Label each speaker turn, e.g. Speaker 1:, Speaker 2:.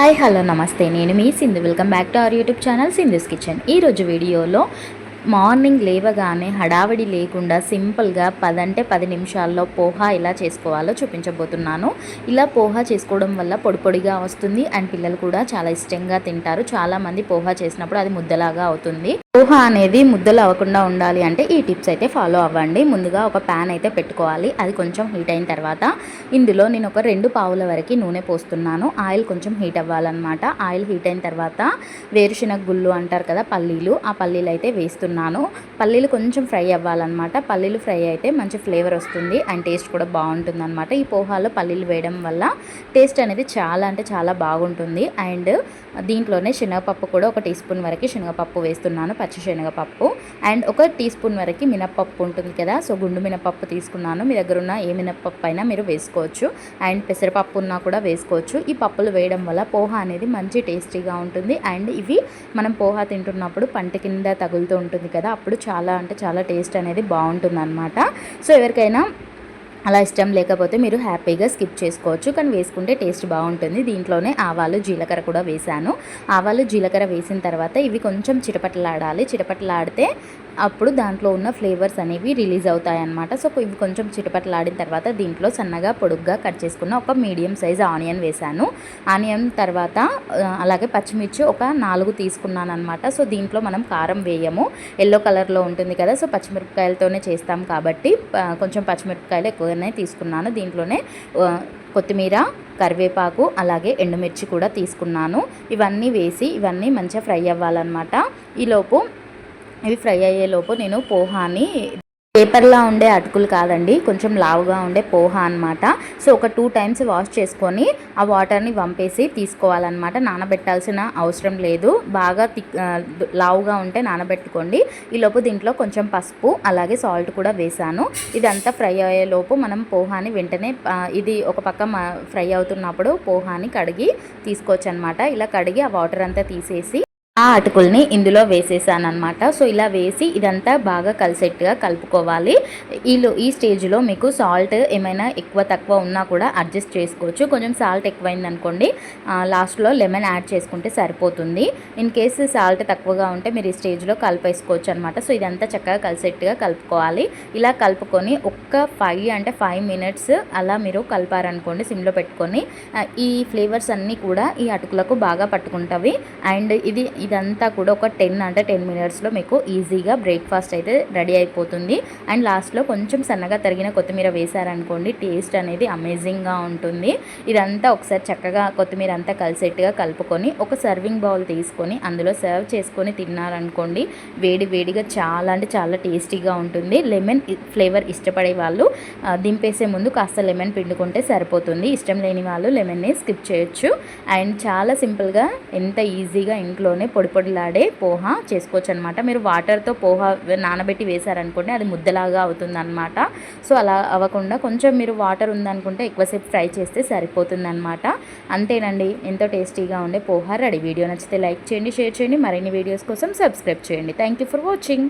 Speaker 1: Hi hello నమస్తే. నేను మీ Sindhu. Welcome back to our YouTube channel Sindhu's kitchen. ఈరోజు వీడియోలో మార్నింగ్ లేవగానే హడావిడి లేకుండా సింపుల్గా పదంటే పది నిమిషాల్లో పోహా ఎలా చేసుకోవాలో చూపించబోతున్నాను. ఇలా పోహా చేసుకోవడం వల్ల పొడి పొడిగా వస్తుంది. అండ్ పిల్లలు కూడా చాలా ఇష్టంగా తింటారు. చాలామంది పోహా చేసినప్పుడు అది ముద్దలాగా అవుతుంది. పోహ అనేది ముద్దలు అవ్వకుండా ఉండాలి అంటే ఈ టిప్స్ అయితే ఫాలో అవ్వండి. ముందుగా ఒక ప్యాన్ అయితే పెట్టుకోవాలి. అది కొంచెం హీట్ అయిన తర్వాత ఇందులో నేను ఒక రెండు పావుల వరకు నూనె పోస్తున్నాను. ఆయిల్ కొంచెం హీట్ అవ్వాలన్నమాట. ఆయిల్ హీట్ అయిన తర్వాత వేరుశనగ గుళ్ళు అంటారు కదా పల్లీలు ఆ పల్లీలు అయితే వేస్తున్నాను. పల్లీలు కొంచెం ఫ్రై అవ్వాలన్నమాట. పల్లీలు ఫ్రై అయితే మంచి ఫ్లేవర్ వస్తుంది అండ్ టేస్ట్ కూడా బాగుంటుంది అనమాట ఈ పోహాలో పల్లీలు వేయడం వల్ల టేస్ట్ అనేది చాలా అంటే చాలా బాగుంటుంది. అండ్ దీంట్లోనే శనగపప్పు కూడా ఒక టీ స్పూన్ వరకు శనగపప్పు వేస్తున్నాను. పచ్చిశనగపప్పు అండ్ ఒక టీ స్పూన్ వరకు మినపప్పు ఉంటుంది కదా సో గుండు మినపప్పు తీసుకున్నాను. మీ దగ్గర ఉన్న ఏ మినపప్పు అయినా మీరు వేసుకోవచ్చు అండ్ పెసరపప్పు ఉన్నా కూడా వేసుకోవచ్చు. ఈ పప్పులు వేయడం వల్ల పోహా అనేది మంచి టేస్టీగా ఉంటుంది అండ్ ఇవి మనం పోహా తింటున్నప్పుడు పంట కింద తగులుతూ ఉంటుంది కదా అప్పుడు చాలా అంటే చాలా టేస్ట్ అనేది బాగుంటుంది అనమాట సో ఎవరికైనా అలా ఇష్టం లేకపోతే మీరు హ్యాపీగా స్కిప్ చేసుకోవచ్చు. కానీ వేసుకుంటే టేస్ట్ బాగుంటుంది. దీంట్లోనే ఆవాలు జీలకర్ర కూడా వేశాను. ఆవాలు జీలకర్ర వేసిన తర్వాత ఇవి కొంచెం చిటపటలాడాలి. చిటపటలాడితే అప్పుడు దాంట్లో ఉన్న ఫ్లేవర్స్ అనేవి రిలీజ్ అవుతాయి అన్నమాట సో ఇవి కొంచెం చిటపట్లాడిన తర్వాత దీంట్లో సన్నగా పొడుగ్గా కట్ చేసుకున్న ఒక మీడియం సైజ్ ఆనియన్ వేశాను. ఆనియన్ తర్వాత అలాగే పచ్చిమిర్చి ఒక నాలుగు తీసుకున్నాను అనమాట సో దీంట్లో మనం కారం వేయము. ఎల్లో కలర్లో ఉంటుంది కదా సో పచ్చిమిరపకాయలతోనే చేస్తాం కాబట్టి కొంచెం పచ్చిమిరపకాయలు ఎక్కువగానే తీసుకున్నాను. దీంట్లోనే కొత్తిమీర కరివేపాకు అలాగే ఎండుమిర్చి కూడా తీసుకున్నాను. ఇవన్నీ వేసి ఇవన్నీ మంచిగా ఫ్రై అవ్వాలన్నమాట. ఈలోపు ఇవి ఫ్రై అయ్యేలోపు నేను పోహాని పేపర్లా ఉండే అటుకులు కాదండి కొంచెం లావుగా ఉండే పోహా అనమాట సో ఒక టూ టైమ్స్ వాష్ చేసుకొని ఆ వాటర్ని వంపేసి తీసుకోవాలన్నమాట. నానబెట్టాల్సిన అవసరం లేదు. బాగా థిక్ లావుగా ఉంటే నానబెట్టుకోండి. ఈలోపు దీంట్లో కొంచెం పసుపు అలాగే సాల్ట్ కూడా వేసాను. ఇదంతా ఫ్రై అయ్యేలోపు మనం పోహాని వెంటనే ఇది ఒక పక్క ఫ్రై అవుతున్నప్పుడు పోహాని కడిగి తీసుకోవచ్చు అనమాట ఇలా కడిగి ఆ వాటర్ అంతా తీసేసి ఆ అటుకుల్ని ఇందులో వేసేసాను అనమాట సో ఇలా వేసి ఇదంతా బాగా కలిసెట్టుగా కలుపుకోవాలి. ఈలో ఈ స్టేజ్లో మీకు సాల్ట్ ఏమైనా ఎక్కువ తక్కువ ఉన్నా కూడా అడ్జస్ట్ చేసుకోవచ్చు. కొంచెం సాల్ట్ ఎక్కువైంది అనుకోండి లాస్ట్లో లెమన్ యాడ్ చేసుకుంటే సరిపోతుంది. ఇన్ కేసు సాల్ట్ తక్కువగా ఉంటే మీరు ఈ స్టేజ్లో కలిపేసుకోవచ్చు అనమాట సో ఇదంతా చక్కగా కలిసెట్టుగా కలుపుకోవాలి. ఇలా కలుపుకొని ఒక్క ఫైవ్ అంటే ఫైవ్ మినిట్స్ అలా మీరు కలిపారనుకోండి సిమ్లో పెట్టుకొని ఈ ఫ్లేవర్స్ అన్నీ కూడా ఈ అటుకులకు బాగా పట్టుకుంటవి. అండ్ ఇది ఇదంతా కూడా ఒక టెన్ అంటే టెన్ మినిట్స్లో మీకు ఈజీగా బ్రేక్ఫాస్ట్ అయితే రెడీ అయిపోతుంది. అండ్ లాస్ట్లో కొంచెం సన్నగా తరిగిన కొత్తిమీర వేశారనుకోండి టేస్ట్ అనేది అమేజింగ్గా ఉంటుంది. ఇదంతా ఒకసారి చక్కగా కొత్తిమీర అంతా కలిసేట్టుగా కలుపుకొని ఒక సర్వింగ్ బౌల్ తీసుకొని అందులో సర్వ్ చేసుకొని తిన్నారనుకోండి వేడి వేడిగా చాలా అంటే చాలా టేస్టీగా ఉంటుంది. లెమన్ ఫ్లేవర్ ఇష్టపడే వాళ్ళు దింపేసే ముందు కాస్త లెమన్ పిండుకుంటే సరిపోతుంది. ఇష్టం లేని వాళ్ళు లెమన్ని స్కిప్ చేయొచ్చు. అండ్ చాలా సింపుల్గా ఎంత ఈజీగా ఇంట్లోనే పొడి పొడిలాడే పోహా చేసుకోవచ్చు అనమాట మీరు వాటర్తో పోహా నానబెట్టి వేశారనుకోండి అది ముద్దలాగా అవుతుంది అనమాట సో అలా అవ్వకుండా కొంచెం మీరు వాటర్ ఉందనుకుంటే ఎక్కువసేపు ఫ్రై చేస్తే సరిపోతుంది అనమాట అంతేనండి ఎంతో టేస్టీగా ఉండే పోహా. రెడీ వీడియో నచ్చితే లైక్ చేయండి షేర్ చేయండి. మరిన్ని వీడియోస్ కోసం సబ్స్క్రైబ్ చేయండి. Thank you for watching.